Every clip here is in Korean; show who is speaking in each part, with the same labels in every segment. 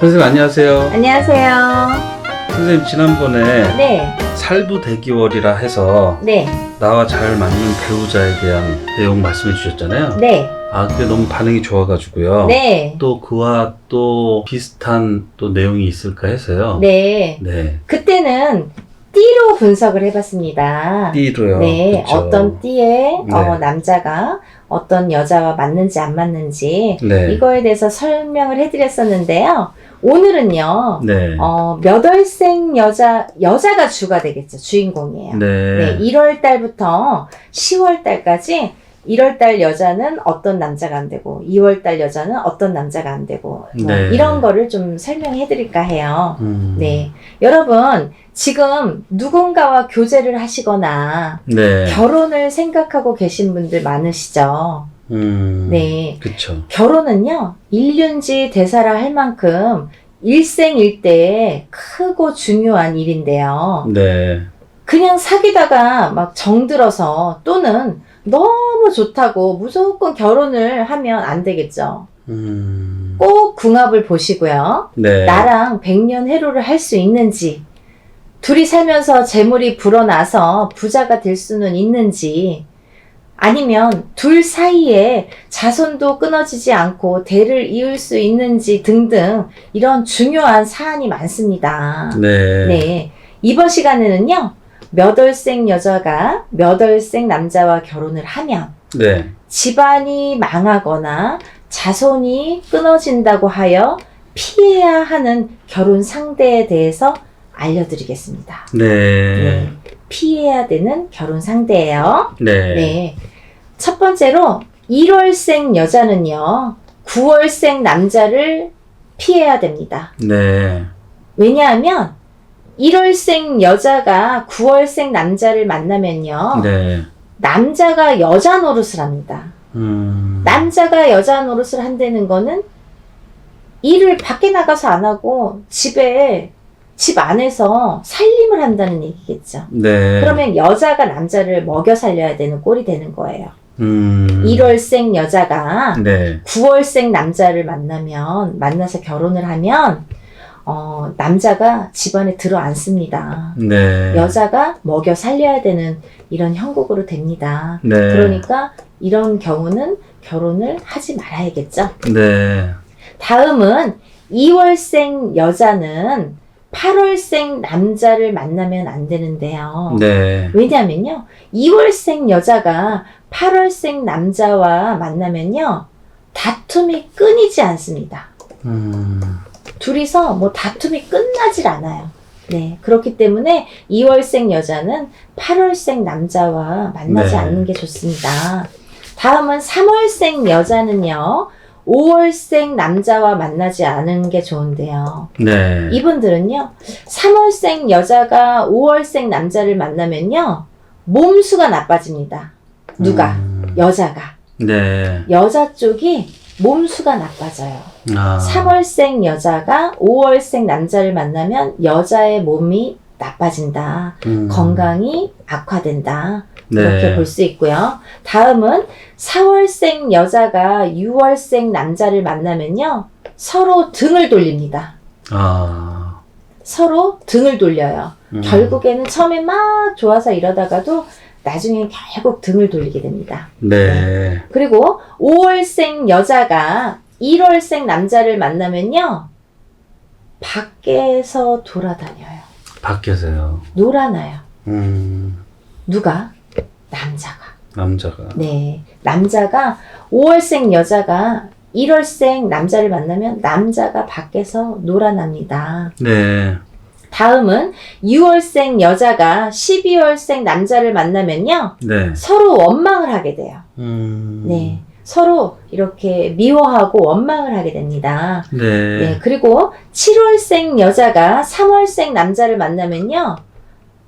Speaker 1: 선생님 안녕하세요.
Speaker 2: 안녕하세요.
Speaker 1: 선생님 지난번에
Speaker 2: 네,
Speaker 1: 살부 대기월이라 해서
Speaker 2: 네,
Speaker 1: 나와 잘 맞는 배우자에 대한 내용 말씀해 주셨잖아요.
Speaker 2: 네,
Speaker 1: 아 그게 너무 반응이 좋아가지고요.
Speaker 2: 네,
Speaker 1: 또 그와 또 비슷한 또 내용이 있을까 해서요.
Speaker 2: 네.
Speaker 1: 네.
Speaker 2: 그때는 띠로 분석을 해봤습니다.
Speaker 1: 띠로요.
Speaker 2: 네,
Speaker 1: 그쵸.
Speaker 2: 어떤 띠에
Speaker 1: 네.
Speaker 2: 어, 남자가 어떤 여자와 맞는지 안 맞는지
Speaker 1: 네.
Speaker 2: 이거에 대해서 설명을 해드렸었는데요. 오늘은요,
Speaker 1: 네.
Speaker 2: 어, 몇 월생 여자, 여자가 주가 되겠죠. 주인공이에요.
Speaker 1: 네.
Speaker 2: 네, 1월 달부터 10월 달까지 1월 달 여자는 어떤 남자가 안 되고 2월 달 여자는 어떤 남자가 안 되고 뭐
Speaker 1: 네.
Speaker 2: 이런 거를 좀 설명해 드릴까 해요.
Speaker 1: 음.
Speaker 2: 네. 여러분, 지금 누군가와 교제를 하시거나
Speaker 1: 네.
Speaker 2: 결혼을 생각하고 계신 분들 많으시죠?
Speaker 1: 음.
Speaker 2: 네.
Speaker 1: 그쵸.
Speaker 2: 결혼은요, 일륜지 대사라 할 만큼 일생일대에 크고 중요한 일인데요.
Speaker 1: 네.
Speaker 2: 그냥 사귀다가 막 정들어서 또는 너무 좋다고 무조건 결혼을 하면 안 되겠죠.
Speaker 1: 음.
Speaker 2: 꼭 궁합을 보시고요.
Speaker 1: 네.
Speaker 2: 나랑 백년 해로를 할 수 있는지, 둘이 살면서 재물이 불어나서 부자가 될 수는 있는지, 아니면 둘 사이에 자손도 끊어지지 않고 대를 이을 수 있는지 등등 이런 중요한 사안이 많습니다.
Speaker 1: 네.
Speaker 2: 네. 이번 시간에는요, 몇 월생 여자가 몇 월생 남자와 결혼을 하면
Speaker 1: 네.
Speaker 2: 집안이 망하거나 자손이 끊어진다고 하여 피해야 하는 결혼 상대에 대해서 알려드리겠습니다.
Speaker 1: 네.
Speaker 2: 네. 피해야 되는 결혼 상대예요.
Speaker 1: 네.
Speaker 2: 네. 첫 번째로 1월생 여자는요, 9월생 남자를 피해야 됩니다.
Speaker 1: 네.
Speaker 2: 왜냐하면 1월생 여자가 9월생 남자를 만나면요.
Speaker 1: 네.
Speaker 2: 남자가 여자 노릇을 합니다.
Speaker 1: 음.
Speaker 2: 남자가 여자 노릇을 한다는 거는 일을 밖에 나가서 안 하고 집에 집 안에서 살림을 한다는 얘기겠죠.
Speaker 1: 네.
Speaker 2: 그러면 여자가 남자를 먹여 살려야 되는 꼴이 되는 거예요.
Speaker 1: 음.
Speaker 2: 1월생 여자가
Speaker 1: 네.
Speaker 2: 9월생 남자를 만나면 만나서 결혼을 하면 어, 남자가 집안에 들어 앉습니다.
Speaker 1: 네.
Speaker 2: 여자가 먹여 살려야 되는 이런 형국으로 됩니다.
Speaker 1: 네.
Speaker 2: 그러니까 이런 경우는 결혼을 하지 말아야겠죠.
Speaker 1: 네.
Speaker 2: 다음은 2월생 여자는 8월생 남자를 만나면 안 되는데요.
Speaker 1: 네.
Speaker 2: 왜냐면요. 2월생 여자가 8월생 남자와 만나면요. 다툼이 끊이지 않습니다.
Speaker 1: 음.
Speaker 2: 둘이서 뭐 다툼이 끝나질 않아요. 네. 그렇기 때문에 2월생 여자는 8월생 남자와 만나지
Speaker 1: 네.
Speaker 2: 않는 게 좋습니다. 다음은 3월생 여자는요. 5월생 남자와 만나지 않은 게 좋은데요.
Speaker 1: 네.
Speaker 2: 이분들은요. 3월생 여자가 5월생 남자를 만나면요. 몸수가 나빠집니다. 누가?
Speaker 1: 음.
Speaker 2: 여자가.
Speaker 1: 네.
Speaker 2: 여자 쪽이 몸수가 나빠져요.
Speaker 1: 아.
Speaker 2: 3월생 여자가 5월생 남자를 만나면 여자의 몸이 나빠진다.
Speaker 1: 음.
Speaker 2: 건강이 악화된다.
Speaker 1: 네.
Speaker 2: 이렇게 볼수 있고요. 다음은 4월생 여자가 6월생 남자를 만나면요. 서로 등을 돌립니다.
Speaker 1: 아.
Speaker 2: 서로 등을 돌려요.
Speaker 1: 음.
Speaker 2: 결국에는 처음에 막 좋아서 이러다가도 나중에 결국 등을 돌리게 됩니다.
Speaker 1: 네.
Speaker 2: 그리고 5월생 여자가 1월생 남자를 만나면요. 밖에서 돌아다녀요.
Speaker 1: 밖에서요.
Speaker 2: 놀아나요.
Speaker 1: 음.
Speaker 2: 누가? 남자가.
Speaker 1: 남자가.
Speaker 2: 네. 남자가 5월생 여자가 1월생 남자를 만나면 남자가 밖에서 놀아납니다.
Speaker 1: 네.
Speaker 2: 다음은 6월생 여자가 12월생 남자를 만나면요.
Speaker 1: 네.
Speaker 2: 서로 원망을 하게 돼요.
Speaker 1: 음.
Speaker 2: 네. 서로 이렇게 미워하고 원망을 하게 됩니다.
Speaker 1: 네.
Speaker 2: 네. 그리고 7월생 여자가 3월생 남자를 만나면요.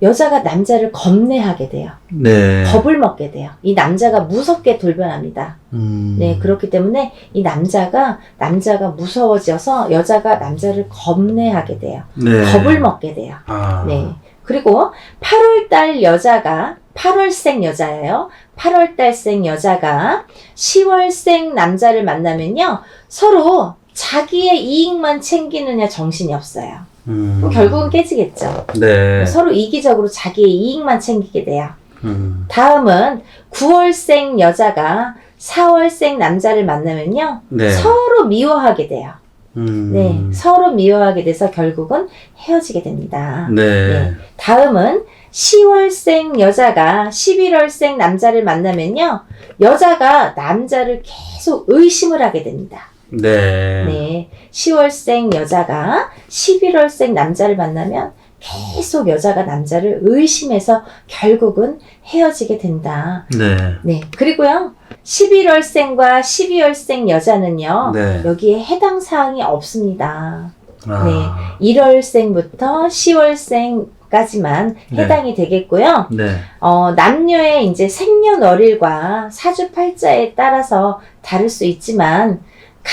Speaker 2: 여자가 남자를 겁내하게 돼요.
Speaker 1: 네.
Speaker 2: 겁을 먹게 돼요. 이 남자가 무섭게 돌변합니다.
Speaker 1: 음.
Speaker 2: 네, 그렇기 때문에 이 남자가 남자가 무서워져서 여자가 남자를 겁내하게 돼요.
Speaker 1: 네.
Speaker 2: 겁을 먹게 돼요.
Speaker 1: 아.
Speaker 2: 네. 그리고 8월달 여자가 8월생 여자예요. 8월달생 여자가 10월생 남자를 만나면요. 서로 자기의 이익만 챙기느냐 정신이 없어요.
Speaker 1: 음.
Speaker 2: 결국은 깨지겠죠.
Speaker 1: 네.
Speaker 2: 서로 이기적으로 자기의 이익만 챙기게 돼요.
Speaker 1: 음.
Speaker 2: 다음은 9월생 여자가 4월생 남자를 만나면요.
Speaker 1: 네.
Speaker 2: 서로 미워하게 돼요.
Speaker 1: 음.
Speaker 2: 네. 서로 미워하게 돼서 결국은 헤어지게 됩니다.
Speaker 1: 네.
Speaker 2: 네. 다음은 10월생 여자가 11월생 남자를 만나면요. 여자가 남자를 계속 의심을 하게 됩니다.
Speaker 1: 네.
Speaker 2: 네. 10월생 여자가 11월생 남자를 만나면 계속 여자가 남자를 의심해서 결국은 헤어지게 된다.
Speaker 1: 네.
Speaker 2: 네. 그리고요. 11월생과 12월생 여자는요.
Speaker 1: 네.
Speaker 2: 여기에 해당 사항이 없습니다.
Speaker 1: 아.
Speaker 2: 1월생부터 10월생 까지만
Speaker 1: 네.
Speaker 2: 해당이 되겠고요.
Speaker 1: 네.
Speaker 2: 어, 남녀의 이제 생년월일과 사주팔자에 따라서 다를 수 있지만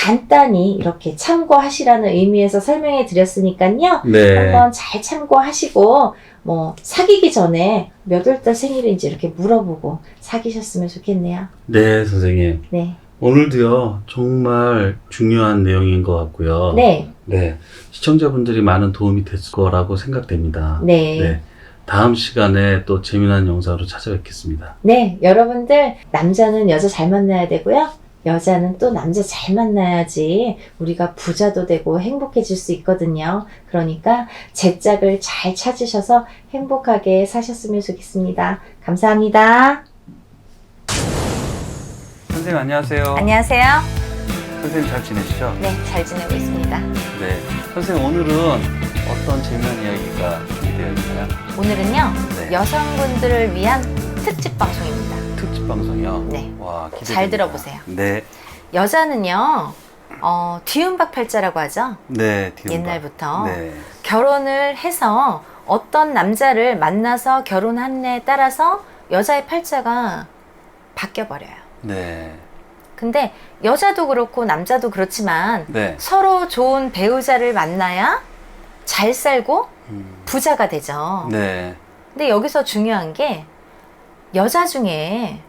Speaker 2: 간단히 이렇게 참고하시라는 의미에서 설명해 드렸으니까요.
Speaker 1: 네.
Speaker 2: 한번 잘 참고하시고 뭐 사귀기 전에 몇 월 달 생일인지 이렇게 물어보고 사귀셨으면 좋겠네요.
Speaker 1: 네, 선생님.
Speaker 2: 네.
Speaker 1: 오늘도요, 정말 중요한 내용인 것 같고요.
Speaker 2: 네.
Speaker 1: 네. 시청자분들이 많은 도움이 됐을 거라고 생각됩니다.
Speaker 2: 네.
Speaker 1: 네. 다음 시간에 또 재미난 영상으로 찾아뵙겠습니다.
Speaker 2: 네, 여러분들 남자는 여자 잘 만나야 되고요. 여자는 또 남자 잘 만나야지 우리가 부자도 되고 행복해질 수 있거든요. 그러니까 제 짝을 잘 찾으셔서 행복하게 사셨으면 좋겠습니다. 감사합니다.
Speaker 1: 선생님 안녕하세요.
Speaker 2: 안녕하세요.
Speaker 1: 선생님 잘 지내시죠?
Speaker 2: 네, 잘 지내고 있습니다.
Speaker 1: 네. 선생님 오늘은 어떤 재미난 이야기가 준비되어 있나요?
Speaker 2: 오늘은요,
Speaker 1: 네.
Speaker 2: 여성분들을 위한 특집 방송입니다.
Speaker 1: 특집 방송이요?
Speaker 2: 네.
Speaker 1: 와, 기대됩니다.
Speaker 2: 잘 들어보세요.
Speaker 1: 네.
Speaker 2: 여자는요, 어, 뒤움박 팔자라고 하죠.
Speaker 1: 네, 디움바.
Speaker 2: 옛날부터.
Speaker 1: 네.
Speaker 2: 결혼을 해서 어떤 남자를 만나서 결혼한 에 따라서 여자의 팔자가 바뀌어 버려요.
Speaker 1: 네.
Speaker 2: 근데 여자도 그렇고 남자도 그렇지만
Speaker 1: 네.
Speaker 2: 서로 좋은 배우자를 만나야 잘 살고
Speaker 1: 음.
Speaker 2: 부자가 되죠.
Speaker 1: 네.
Speaker 2: 근데 여기서 중요한 게 여자 중에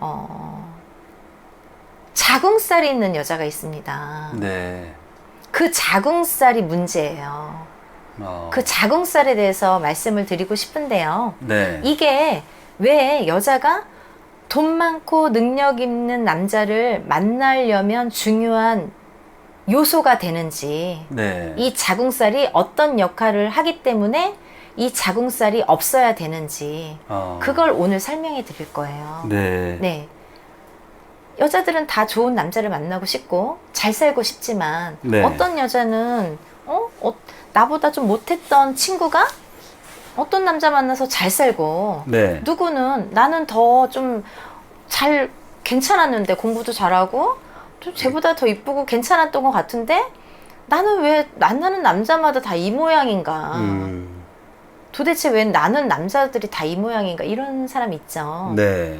Speaker 2: 어, 자궁살이 있는 여자가 있습니다.
Speaker 1: 네.
Speaker 2: 그 자궁살이 문제예요.
Speaker 1: 어.
Speaker 2: 그 자궁살에 대해서 말씀을 드리고 싶은데요.
Speaker 1: 네.
Speaker 2: 이게 왜 여자가 돈 많고 능력 있는 남자를 만나려면 중요한 요소가 되는지,
Speaker 1: 네.
Speaker 2: 이 자궁살이 어떤 역할을 하기 때문에 이 자궁살이 없어야 되는지,
Speaker 1: 어.
Speaker 2: 그걸 오늘 설명해 드릴 거예요.
Speaker 1: 네.
Speaker 2: 네. 여자들은 다 좋은 남자를 만나고 싶고 잘 살고 싶지만
Speaker 1: 네.
Speaker 2: 어떤 여자는 어? 어, 나보다 좀 못했던 친구가 어떤 남자 만나서 잘 살고
Speaker 1: 네.
Speaker 2: 누구는 나는 더 좀 잘 괜찮았는데 공부도 잘하고 좀 쟤보다 더 이쁘고 괜찮았던 것 같은데 나는 왜 만나는 남자마다 다 이 모양인가
Speaker 1: 음.
Speaker 2: 도대체 왜 나는 남자들이 다 이 모양인가 이런 사람 있죠
Speaker 1: 네.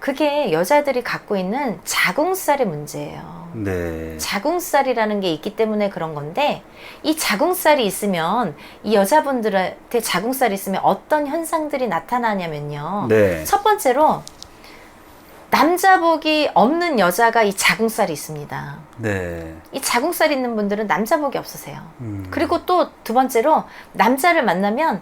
Speaker 2: 그게 여자들이 갖고 있는 자궁살의 문제예요.
Speaker 1: 네.
Speaker 2: 자궁살이라는 게 있기 때문에 그런 건데 이 자궁살이 있으면 이 여자분들한테 자궁살이 있으면 어떤 현상들이 나타나냐면요.
Speaker 1: 네.
Speaker 2: 첫 번째로 남자복이 없는 여자가 이 자궁살이 있습니다.
Speaker 1: 네.
Speaker 2: 이 자궁살 있는 분들은 남자복이 없으세요.
Speaker 1: 음.
Speaker 2: 그리고 또 두 번째로 남자를 만나면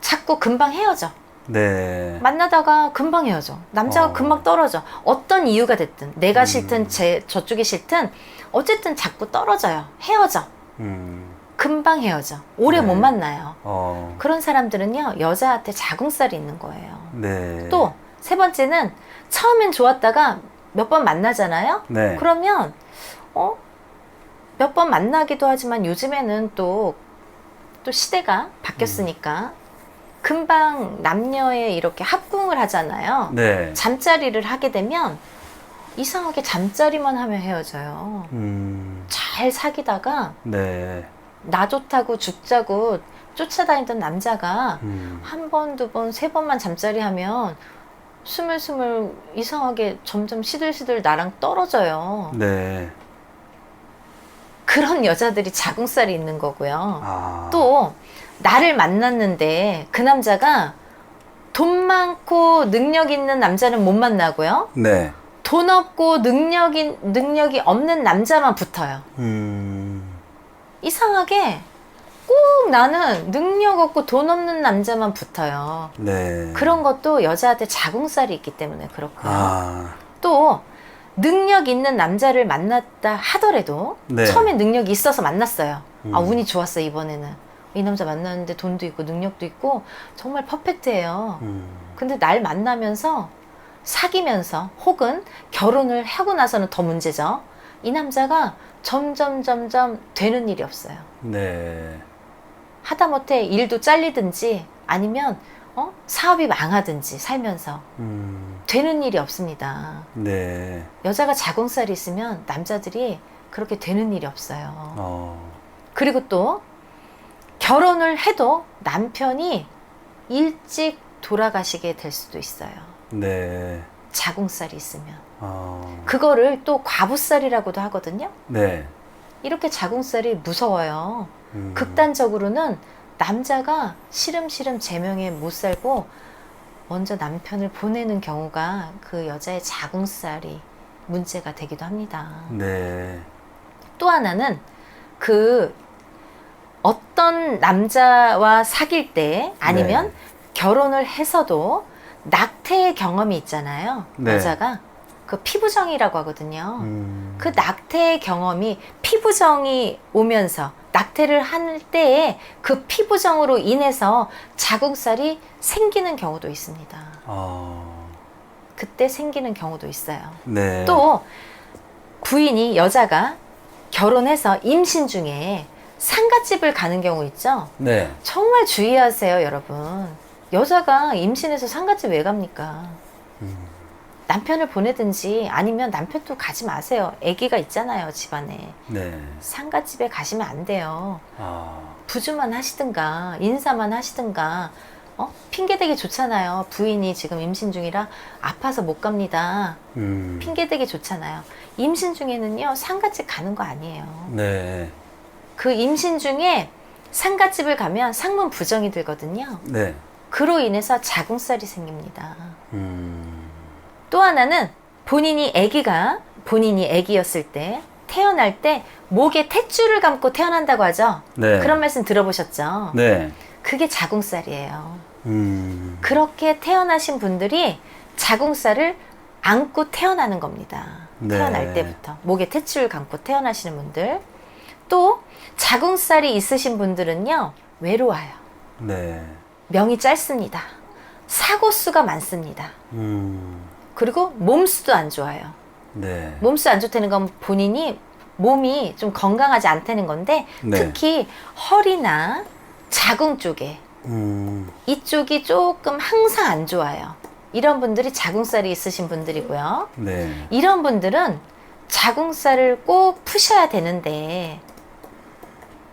Speaker 2: 자꾸 금방 헤어져.
Speaker 1: 네.
Speaker 2: 만나다가 금방 헤어져. 남자가
Speaker 1: 어.
Speaker 2: 금방 떨어져. 어떤 이유가 됐든 내가
Speaker 1: 음.
Speaker 2: 싫든 제 저쪽이 싫든 어쨌든 자꾸 떨어져요. 헤어져.
Speaker 1: 음.
Speaker 2: 금방 헤어져. 오래
Speaker 1: 네.
Speaker 2: 못 만나요.
Speaker 1: 어.
Speaker 2: 그런 사람들은요 여자한테 자궁살이 있는 거예요.
Speaker 1: 네.
Speaker 2: 또 세 번째는 처음엔 좋았다가 몇 번 만나잖아요.
Speaker 1: 네.
Speaker 2: 그러면 어? 몇 번 만나기도 하지만 요즘에는 또, 또 시대가 바뀌었으니까 금방 남녀에 이렇게 합궁을 하잖아요.
Speaker 1: 네.
Speaker 2: 잠자리를 하게 되면 이상하게 잠자리만 하면 헤어져요.
Speaker 1: 음.
Speaker 2: 잘 사귀다가
Speaker 1: 네.
Speaker 2: 나 좋다고 죽자고 쫓아다니던 남자가
Speaker 1: 음.
Speaker 2: 한 번, 두 번, 세 번만 잠자리 하면 스물스물 이상하게 점점 시들시들 나랑 떨어져요.
Speaker 1: 네.
Speaker 2: 그런 여자들이 자궁살이 있는 거고요.
Speaker 1: 아.
Speaker 2: 또 나를 만났는데 그 남자가 돈 많고 능력 있는 남자는 못 만나고요.
Speaker 1: 네.
Speaker 2: 돈 없고 능력이, 능력이 없는 남자만 붙어요.
Speaker 1: 음.
Speaker 2: 이상하게 꼭 나는 능력 없고 돈 없는 남자만 붙어요.
Speaker 1: 네.
Speaker 2: 그런 것도 여자한테 자궁살이 있기 때문에 그렇고요.
Speaker 1: 아.
Speaker 2: 또 능력 있는 남자를 만났다 하더라도
Speaker 1: 네.
Speaker 2: 처음에 능력이 있어서 만났어요. 아
Speaker 1: 음.
Speaker 2: 운이 좋았어 이번에는 이 남자 만났는데 돈도 있고 능력도 있고 정말 퍼펙트해요.
Speaker 1: 음.
Speaker 2: 근데 날 만나면서 사귀면서 혹은 결혼을 하고 나서는 더 문제죠. 이 남자가 점점 점점 되는 일이 없어요.
Speaker 1: 네.
Speaker 2: 하다못해 일도 잘리든지 아니면 어? 사업이 망하든지 살면서
Speaker 1: 음.
Speaker 2: 되는 일이 없습니다.
Speaker 1: 네.
Speaker 2: 여자가 자궁살이 있으면 남자들이 그렇게 되는 일이 없어요.
Speaker 1: 어.
Speaker 2: 그리고 또 결혼을 해도 남편이 일찍 돌아가시게 될 수도 있어요.
Speaker 1: 네.
Speaker 2: 자궁살이 있으면.
Speaker 1: 어.
Speaker 2: 그거를 또 과부살이라고도 하거든요.
Speaker 1: 네.
Speaker 2: 이렇게 자궁살이 무서워요.
Speaker 1: 음.
Speaker 2: 극단적으로는 남자가 시름시름 제명에 못 살고 먼저 남편을 보내는 경우가 그 여자의 자궁살이 문제가 되기도 합니다.
Speaker 1: 네.
Speaker 2: 또 하나는 그 어떤 남자와 사귈 때 아니면
Speaker 1: 네.
Speaker 2: 결혼을 해서도 낙태의 경험이 있잖아요.
Speaker 1: 네.
Speaker 2: 여자가 그 피부정이라고 하거든요.
Speaker 1: 음.
Speaker 2: 그 낙태의 경험이 피부정이 오면서 낙태를 할 때에 그 피부정으로 인해서 자궁살이 생기는 경우도 있습니다.
Speaker 1: 어.
Speaker 2: 그때 생기는 경우도 있어요.
Speaker 1: 네.
Speaker 2: 또 부인이 여자가 결혼해서 임신 중에 상갓집을 가는 경우 있죠.
Speaker 1: 네.
Speaker 2: 정말 주의하세요, 여러분. 여자가 임신해서 상갓집 왜 갑니까?
Speaker 1: 음.
Speaker 2: 남편을 보내든지 아니면 남편도 가지 마세요. 아기가 있잖아요, 집안에.
Speaker 1: 네.
Speaker 2: 상갓집에 가시면 안 돼요.
Speaker 1: 아.
Speaker 2: 부주만 하시든가 인사만 하시든가 어? 핑계대기 좋잖아요. 부인이 지금 임신 중이라 아파서 못 갑니다.
Speaker 1: 음.
Speaker 2: 핑계대기 좋잖아요. 임신 중에는요 상갓집 가는 거 아니에요.
Speaker 1: 네.
Speaker 2: 그 임신 중에 상갓집을 가면 상문 부정이 들거든요.
Speaker 1: 네.
Speaker 2: 그로 인해서 자궁살이 생깁니다.
Speaker 1: 음.
Speaker 2: 또 하나는 본인이 아기가 본인이 아기였을 때 태어날 때 목에 탯줄을 감고 태어난다고 하죠.
Speaker 1: 네.
Speaker 2: 그런 말씀 들어보셨죠?
Speaker 1: 네.
Speaker 2: 그게 자궁살이에요.
Speaker 1: 음.
Speaker 2: 그렇게 태어나신 분들이 자궁살을 안고 태어나는 겁니다.
Speaker 1: 네.
Speaker 2: 태어날 때부터 목에 탯줄 감고 태어나시는 분들 또 자궁살이 있으신 분들은요 외로워요.
Speaker 1: 네.
Speaker 2: 명이 짧습니다. 사고 수가 많습니다.
Speaker 1: 음.
Speaker 2: 그리고 몸수도 안 좋아요.
Speaker 1: 네.
Speaker 2: 몸수 안 좋다는 건 본인이 몸이 좀 건강하지 않다는 건데
Speaker 1: 네.
Speaker 2: 특히 허리나 자궁 쪽에
Speaker 1: 음.
Speaker 2: 이쪽이 조금 항상 안 좋아요. 이런 분들이 자궁살이 있으신 분들이고요.
Speaker 1: 네.
Speaker 2: 이런 분들은 자궁살을 꼭 푸셔야 되는데,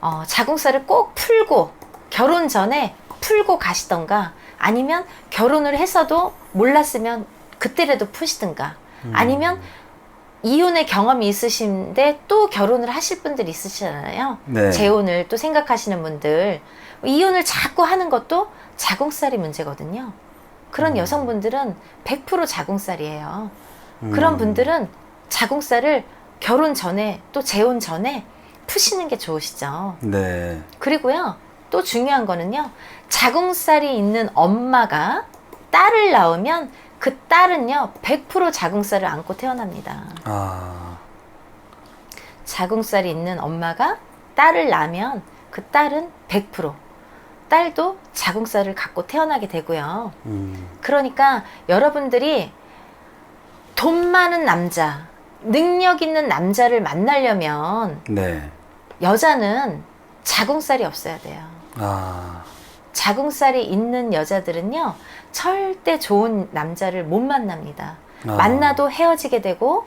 Speaker 2: 어, 자궁살을 꼭 풀고, 결혼 전에 풀고 가시던가, 아니면 결혼을 해서도 몰랐으면 그때라도 푸시든가,
Speaker 1: 음.
Speaker 2: 아니면 이혼의 경험이 있으신데 또 결혼을 하실 분들 있으시잖아요.
Speaker 1: 네.
Speaker 2: 재혼을 또 생각하시는 분들 이혼을 자꾸 하는 것도 자궁살이 문제거든요. 그런
Speaker 1: 음.
Speaker 2: 여성분들은 100% 자궁살이에요.
Speaker 1: 음.
Speaker 2: 그런 분들은 자궁살을 결혼 전에 또 재혼 전에 푸시는 게 좋으시죠.
Speaker 1: 네.
Speaker 2: 그리고요, 또 중요한 거는요, 자궁살이 있는 엄마가 딸을 낳으면 그 딸은요, 100% 자궁살을 안고 태어납니다.
Speaker 1: 아.
Speaker 2: 자궁살이 있는 엄마가 딸을 낳으면 그 딸은 100% 딸도 자궁살을 갖고 태어나게 되고요.
Speaker 1: 음.
Speaker 2: 그러니까 여러분들이 돈 많은 남자, 능력 있는 남자를 만나려면
Speaker 1: 네.
Speaker 2: 여자는 자궁살이 없어야 돼요.
Speaker 1: 아.
Speaker 2: 자궁살이 있는 여자들은요, 절대 좋은 남자를 못 만납니다.
Speaker 1: 아.
Speaker 2: 만나도 헤어지게 되고,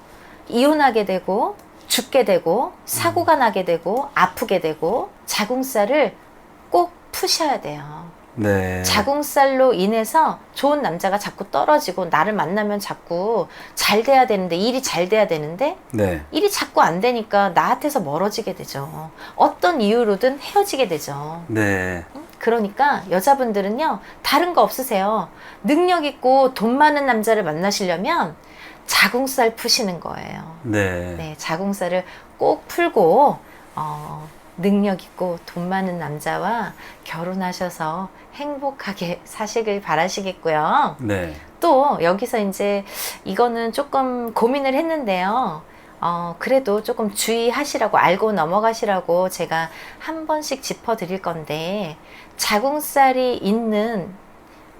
Speaker 2: 이혼하게 되고, 죽게 되고, 사고가 나게 되고, 아프게 되고, 자궁살을 꼭 푸셔야 돼요.
Speaker 1: 네.
Speaker 2: 자궁살로 인해서 좋은 남자가 자꾸 떨어지고, 나를 만나면 자꾸 잘 돼야 되는데, 일이 잘 돼야 되는데,
Speaker 1: 네.
Speaker 2: 일이 자꾸 안 되니까 나한테서 멀어지게 되죠. 어떤 이유로든 헤어지게 되죠.
Speaker 1: 네.
Speaker 2: 그러니까 여자분들은요, 다른 거 없으세요. 능력 있고 돈 많은 남자를 만나시려면 자궁살 푸시는 거예요.
Speaker 1: 네.
Speaker 2: 네, 자궁살을 꼭 풀고 어, 능력 있고 돈 많은 남자와 결혼하셔서 행복하게 사시길 바라시겠고요.
Speaker 1: 네.
Speaker 2: 또 여기서 이제 이거는 조금 고민을 했는데요. 어, 그래도 조금 주의하시라고 알고 넘어가시라고 제가 한 번씩 짚어 드릴 건데 자궁살이 있는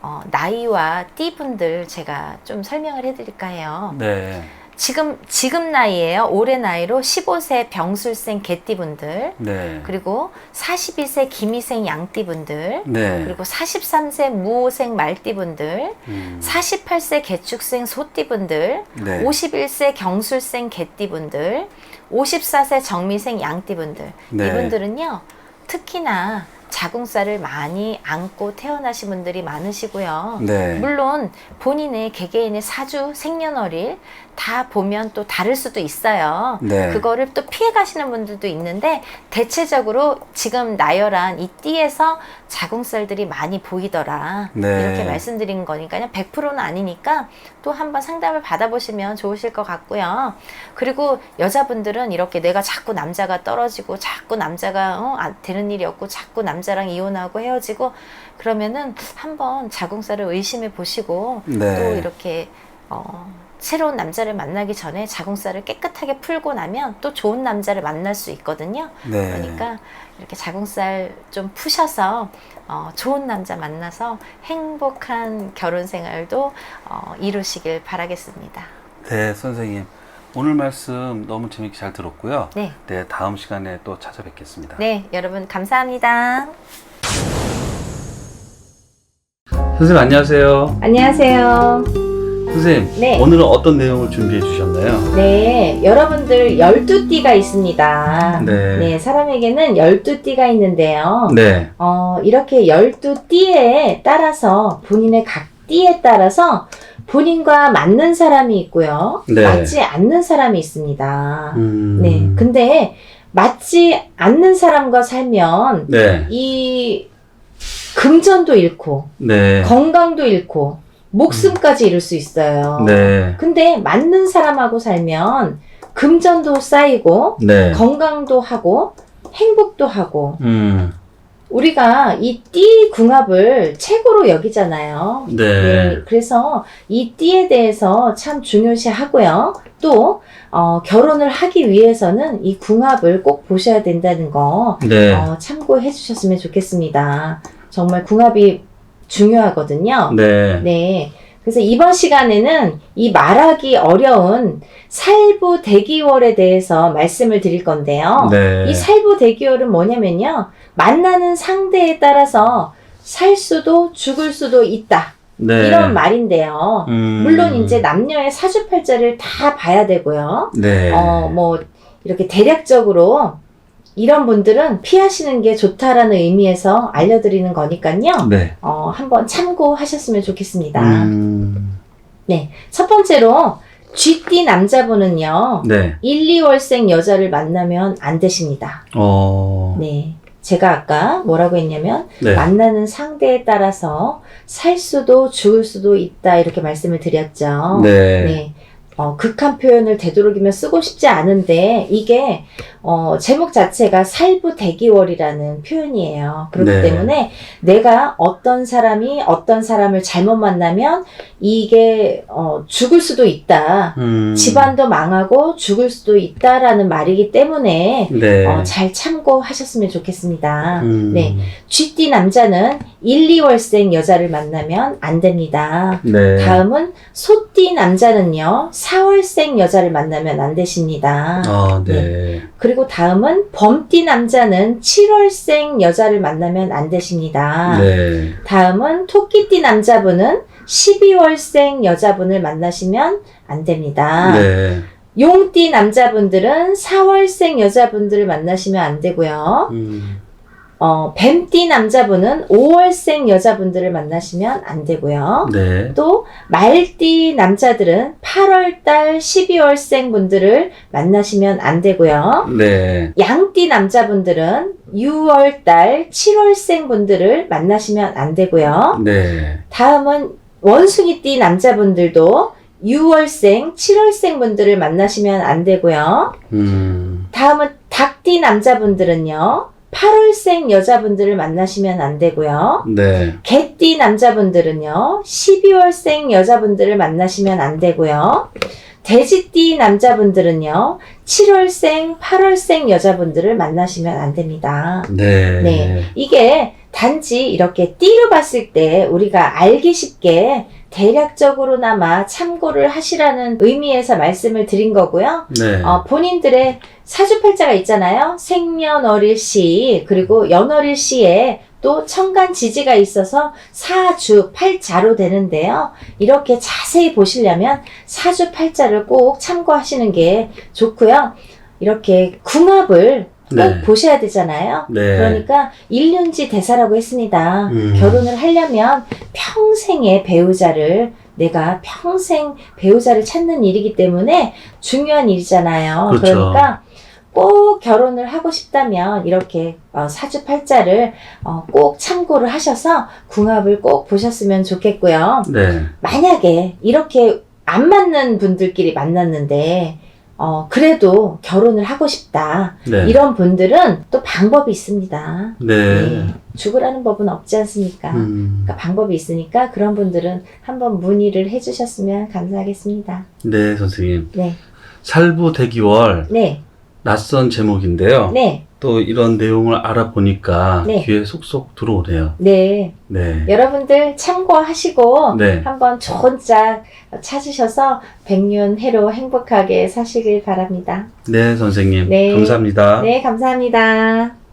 Speaker 2: 어, 나이와 띠분들 제가 좀 설명을 해 드릴까 해요.
Speaker 1: 네.
Speaker 2: 지금 지금 나이에요. 올해 나이로 15세 병술생 개띠분들
Speaker 1: 네.
Speaker 2: 그리고 42세 기미생 양띠분들
Speaker 1: 네.
Speaker 2: 그리고 43세 무호생 말띠분들
Speaker 1: 음.
Speaker 2: 48세 개축생 소띠분들
Speaker 1: 네.
Speaker 2: 51세 경술생 개띠분들 54세 정미생 양띠분들
Speaker 1: 네.
Speaker 2: 이분들은요 특히나 자궁살을 많이 안고 태어나신 분들이 많으시고요.
Speaker 1: 네.
Speaker 2: 물론 본인의 개개인의 사주 생년월일 다 보면 또 다를 수도 있어요.
Speaker 1: 네.
Speaker 2: 그거를 또 피해 가시는 분들도 있는데 대체적으로 지금 나열한 이 띠에서 자궁살들이 많이 보이더라.
Speaker 1: 네.
Speaker 2: 이렇게 말씀드린 거니까요. 100%는 아니니까 또 한번 상담을 받아보시면 좋으실 것 같고요. 그리고 여자분들은 이렇게 내가 자꾸 남자가 떨어지고 자꾸 남자가 어, 안 되는 일이 없고 자꾸 남자 랑 이혼하고 헤어지고 그러면은 한번 자궁살을 의심해 보시고
Speaker 1: 네.
Speaker 2: 또 이렇게 어, 새로운 남자를 만나기 전에 자궁살을 깨끗하게 풀고 나면 또 좋은 남자를 만날 수 있거든요.
Speaker 1: 네.
Speaker 2: 그러니까 이렇게 자궁살 좀 푸셔서 어, 좋은 남자 만나서 행복한 결혼 생활도 어, 이루시길 바라겠습니다.
Speaker 1: 네, 선생님. 오늘 말씀 너무 재밌게 잘 들었고요.
Speaker 2: 네.
Speaker 1: 네, 다음 시간에 또 찾아뵙겠습니다.
Speaker 2: 네, 여러분 감사합니다.
Speaker 1: 선생님 안녕하세요.
Speaker 2: 안녕하세요.
Speaker 1: 선생님,
Speaker 2: 네.
Speaker 1: 오늘은 어떤 내용을 준비해 주셨나요?
Speaker 2: 네, 여러분들 12띠가 있습니다.
Speaker 1: 네.
Speaker 2: 사람에게는 12띠가 있는데요.
Speaker 1: 네.
Speaker 2: 어, 이렇게 12띠에 따라서 본인의 각 띠에 따라서 본인과 맞는 사람이 있고요.
Speaker 1: 네.
Speaker 2: 맞지 않는 사람이 있습니다.
Speaker 1: 음.
Speaker 2: 네. 근데 맞지 않는 사람과 살면
Speaker 1: 네.
Speaker 2: 이 금전도 잃고
Speaker 1: 네.
Speaker 2: 건강도 잃고 목숨까지 잃을 수 있어요.
Speaker 1: 네.
Speaker 2: 근데 맞는 사람하고 살면 금전도 쌓이고
Speaker 1: 네.
Speaker 2: 건강도 하고 행복도 하고
Speaker 1: 음.
Speaker 2: 우리가 이 띠 궁합을 최고로 여기잖아요.
Speaker 1: 네.
Speaker 2: 그래서 이 띠에 대해서 참 중요시 하고요. 또 어, 결혼을 하기 위해서는 이 궁합을 꼭 보셔야 된다는 거
Speaker 1: 네.
Speaker 2: 어, 참고해 주셨으면 좋겠습니다. 정말 궁합이 중요하거든요.
Speaker 1: 네.
Speaker 2: 네. 그래서 이번 시간에는 이 말하기 어려운 살부 대기월에 대해서 말씀을 드릴 건데요.
Speaker 1: 네.
Speaker 2: 이 살부 대기월은 뭐냐면요. 만나는 상대에 따라서 살 수도 죽을 수도 있다.
Speaker 1: 네.
Speaker 2: 이런 말인데요.
Speaker 1: 음.
Speaker 2: 물론 이제 남녀의 사주팔자를 다 봐야 되고요.
Speaker 1: 네.
Speaker 2: 어, 뭐 이렇게 대략적으로 이런 분들은 피하시는 게 좋다라는 의미에서 알려드리는 거니까요.
Speaker 1: 네.
Speaker 2: 어, 한번 참고하셨으면 좋겠습니다.
Speaker 1: 음.
Speaker 2: 첫 번째로 쥐띠 남자분은요.
Speaker 1: 네.
Speaker 2: 1, 2월생 여자를 만나면 안 되십니다.
Speaker 1: 어.
Speaker 2: 네. 제가 아까 뭐라고 했냐면
Speaker 1: 네.
Speaker 2: 만나는 상대에 따라서 살 수도 죽을 수도 있다 이렇게 말씀을 드렸죠.
Speaker 1: 네.
Speaker 2: 네. 어, 극한 표현을 되도록이면 쓰고 싶지 않은데 이게 어, 제목 자체가 살부 대기월이라는 표현이에요. 그렇기
Speaker 1: 네.
Speaker 2: 때문에 내가 어떤 사람이 어떤 사람을 잘못 만나면 이게 어, 죽을 수도 있다.
Speaker 1: 음.
Speaker 2: 집안도 망하고 죽을 수도 있다라는 말이기 때문에
Speaker 1: 네.
Speaker 2: 어, 잘 참고하셨으면 좋겠습니다.
Speaker 1: 음.
Speaker 2: 네. 쥐띠 남자는 1, 2월생 여자를 만나면 안 됩니다.
Speaker 1: 네.
Speaker 2: 다음은 소띠 남자는요, 4월생 여자를 만나면 안 되십니다.
Speaker 1: 아, 네.
Speaker 2: 그리고 다음은 범띠 남자는 7월생 여자를 만나면 안 되십니다.
Speaker 1: 네.
Speaker 2: 다음은 토끼띠 남자분은 12월생 여자분을 만나시면 안 됩니다.
Speaker 1: 네.
Speaker 2: 용띠 남자분들은 4월생 여자분들을 만나시면 안 되고요.
Speaker 1: 음.
Speaker 2: 어, 뱀띠 남자분은 5월생 여자분들을 만나시면 안 되고요.
Speaker 1: 네.
Speaker 2: 또 말띠 남자들은 8월달 12월생 분들을 만나시면 안 되고요.
Speaker 1: 네.
Speaker 2: 양띠 남자분들은 6월달 7월생 분들을 만나시면 안 되고요.
Speaker 1: 네.
Speaker 2: 다음은 원숭이띠 남자분들도 6월생, 7월생 분들을 만나시면 안 되고요.
Speaker 1: 음,
Speaker 2: 다음은 닭띠 남자분들은요. 8월생 여자분들을 만나시면 안 되고요.
Speaker 1: 네.
Speaker 2: 개띠 남자분들은요. 12월생 여자분들을 만나시면 안 되고요. 돼지띠 남자분들은요. 7월생, 8월생 여자분들을 만나시면 안 됩니다.
Speaker 1: 네.
Speaker 2: 네. 이게 단지 이렇게 띠로 봤을 때 우리가 알기 쉽게 대략적으로나마 참고를 하시라는 의미에서 말씀을 드린 거고요.
Speaker 1: 네.
Speaker 2: 어, 본인들의 사주팔자가 있잖아요. 생년월일 시, 그리고 연월일 시에 또 천간 지지가 있어서 사주 팔자로 되는데요. 이렇게 자세히 보시려면 사주 팔자를 꼭 참고하시는 게 좋고요. 이렇게 궁합을 꼭
Speaker 1: 네.
Speaker 2: 보셔야 되잖아요.
Speaker 1: 네.
Speaker 2: 그러니까 일륜지 대사라고 했습니다.
Speaker 1: 음.
Speaker 2: 결혼을 하려면 평생의 배우자를 내가 평생 배우자를 찾는 일이기 때문에 중요한 일이잖아요.
Speaker 1: 그렇죠.
Speaker 2: 그러니까 꼭 결혼을 하고 싶다면 이렇게 어, 사주팔자를 어, 꼭 참고를 하셔서 궁합을 꼭 보셨으면 좋겠고요.
Speaker 1: 네.
Speaker 2: 만약에 이렇게 안 맞는 분들끼리 만났는데 어, 그래도 결혼을 하고 싶다.
Speaker 1: 네.
Speaker 2: 이런 분들은 또 방법이 있습니다.
Speaker 1: 네.
Speaker 2: 네. 죽으라는 법은 없지 않습니까?
Speaker 1: 음,
Speaker 2: 그러니까 방법이 있으니까 그런 분들은 한번 문의를 해주셨으면 감사하겠습니다.
Speaker 1: 네, 선생님.
Speaker 2: 네,
Speaker 1: 살부 대기월
Speaker 2: 네,
Speaker 1: 낯선 제목인데요.
Speaker 2: 네,
Speaker 1: 또 이런 내용을 알아보니까
Speaker 2: 네.
Speaker 1: 귀에 쏙쏙 들어오네요.
Speaker 2: 네.
Speaker 1: 네.
Speaker 2: 여러분들 참고하시고
Speaker 1: 네.
Speaker 2: 한번 좋은 짝 찾으셔서 백년해로 행복하게 사시길 바랍니다.
Speaker 1: 네, 선생님.
Speaker 2: 네.
Speaker 1: 감사합니다.
Speaker 2: 네, 감사합니다.